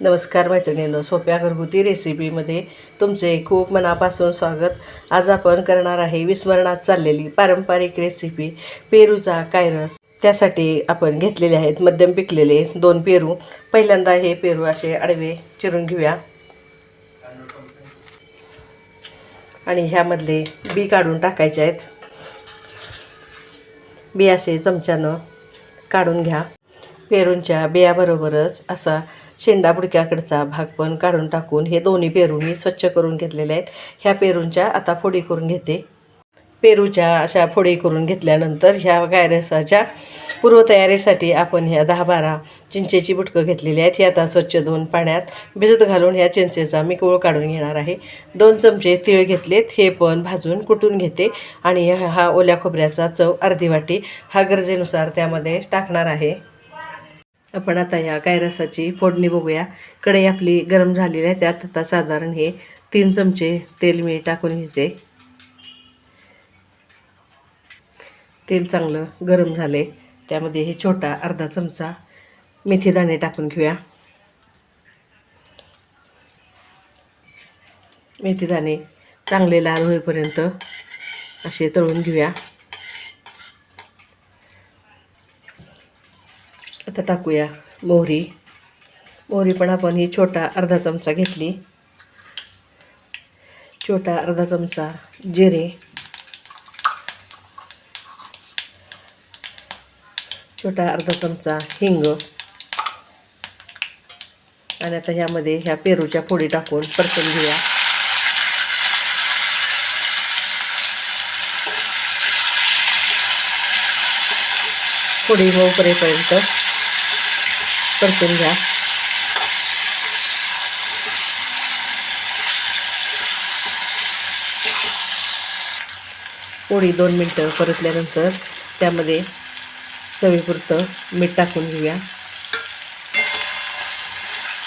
नमस्कार मैत्रिणींनो सोप्या घरगुती रेसिपीमध्ये तुमचे खूप मनापासून स्वागत. आज आपण करणार आहे विस्मरणात चाललेली पारंपरिक रेसिपी पेरूचा कायरस. त्यासाठी आपण घेतलेले आहेत मध्यम पिकलेले दोन पेरू. पहिल्यांदा हे पेरू असे आडवे चिरून घेऊया. आणि ह्यामधले बी काढून टाकायचे आहेत. बी असे चमच्यानं काढून घ्या. पेरूंच्या बियाबरोबरच असा शेंडा बुडक्याकडचा भाग पण काढून टाकून हे दोन्ही पेरू मी स्वच्छ करून घेतलेले आहेत. ह्या पेरूंच्या आता फोडी करून घेते. पेरूच्या अशा फोडी करून घेतल्यानंतर ह्या गायरसाच्या पूर्वतयारीसाठी आपण ह्या दहा बारा चिंचेची बुटकं घेतलेली आहेत. ही आता स्वच्छ धुवून पाण्यात भिजत घालून ह्या चिंचेचा मी कोळ काढून घेणार आहे. दोन चमचे तीळ घेतलेत. हे पण भाजून कुटून घेते आणि हा हा ओल्या खोबऱ्याचा चव अर्धी वाटी हा गरजेनुसार त्यामध्ये टाकणार आहे. आपण आता ह्या काय रसाची फोडणी बघूया. कढई आपली गरम झालेली आहे त्यात आता साधारण हे तीन चमचे तेल मी टाकून घेते. तेल चांगलं गरम झाले त्यामध्ये हे छोटा अर्धा चमचा मेथीदाणे टाकून घेऊया. मेथीदाणे चांगले लाल होईपर्यंत असे तळून घेऊया. आता टाकूया मोहरी. मोहरी पण आपण ही छोटा अर्धा चमचा घेतली. छोटा अर्धा चमचा जिरे. छोटा अर्धा चमचा हिंग. आणि आता ह्यामध्ये ह्या पेरूच्या फोडी टाकून परतून घेऊया. फोडी मऊ परतून घ्या. पोळी दोन मिनटं परतल्यानंतर त्यामध्ये चवीपुरतं मीठ टाकून घेऊया.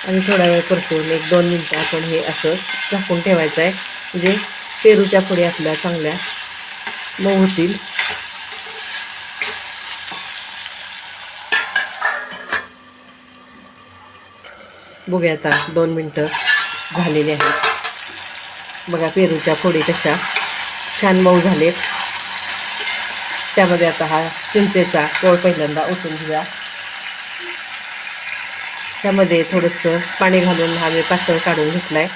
आणि थोडा वेळ परतून एक दोन मिनटं आपण हे असं झाकून ठेवायचं आहे. म्हणजे पेरूच्या पुढे आपल्या चांगल्या मऊ होतील. बघूया आता दोन मिनटं झालेली आहेत. बघा पेरूच्या फोडी कशा छान मऊ झालेत. त्यामध्ये आता हा चिंचेचा कोळ पहिल्यांदा ओतून घेऊया. त्यामध्ये थोडंसं पाणी घालून हा मी पातळ काढून घेतला आहे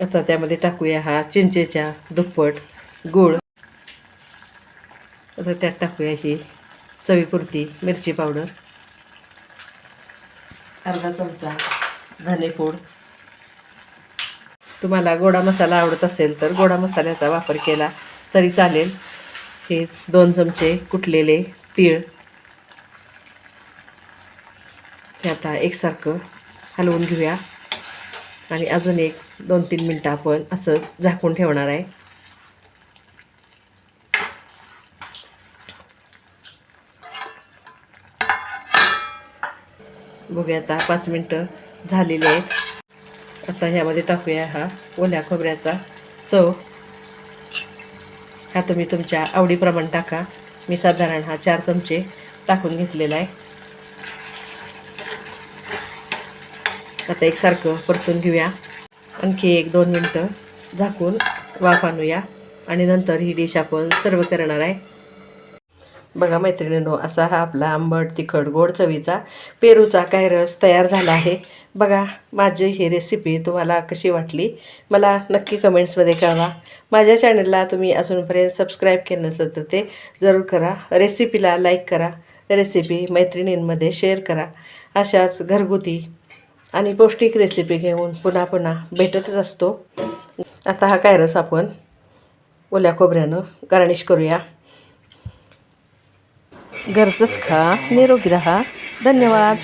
आता त्यामध्ये टाकूया हा चिंचेच्या दुप्पट गूळ. आता त्यात टाकूया ही चवीपुरती मिरची पावडर अर्धा चमचा धनेपूड तुम्हाला गोडा मसाला आवडत असेल तर गोडा मसाल्याचा वापर केला तरी चालेल. हे दोन चमचे कुटलेले तीळ. हे आता एकसारखं हलवून घेऊया. आणि अजून एक दोन तीन मिनटं आपण असं झाकून ठेवणार आहे. बघूया आता पाच मिनटं झालेली आहेत. आता ह्यामध्ये टाकूया हा ओल्या खोबऱ्याचा चव. हा तुम्ही तुमच्या आवडीप्रमाणे टाका. मी साधारण हा चार चमचे टाकून घेतलेला आहे. आता एकसारखं परतून घेऊया. आणखी एक दोन मिनटं झाकून वाफ आणूया. आणि नंतर ही डिश आपण सर्व करणार आहे. बघा मैत्रिणींनो असा हा आपला आंबट तिखट गोड चवीचा पेरूचा काय रस तयार झाला आहे. बघा माझी ही रेसिपी तुम्हाला कशी वाटली? मला नक्की कमेंट्समध्ये कळवा. माझ्या चॅनलला तुम्ही अजूनपर्यंत सबस्क्राईब केलं नसेल तर ते जरूर करा. रेसिपीला लाईक करा. रेसिपी मैत्रिणींमध्ये शेअर करा. अशाच घरगुती आणि पौष्टिक रेसिपी घेऊन पुन्हा पुन्हा भेटतच असतो. आता हा काय रस आपण ओल्या खोबऱ्यानं गार्निश करूया. घरचंच खा. निरोगी राहा. धन्यवाद.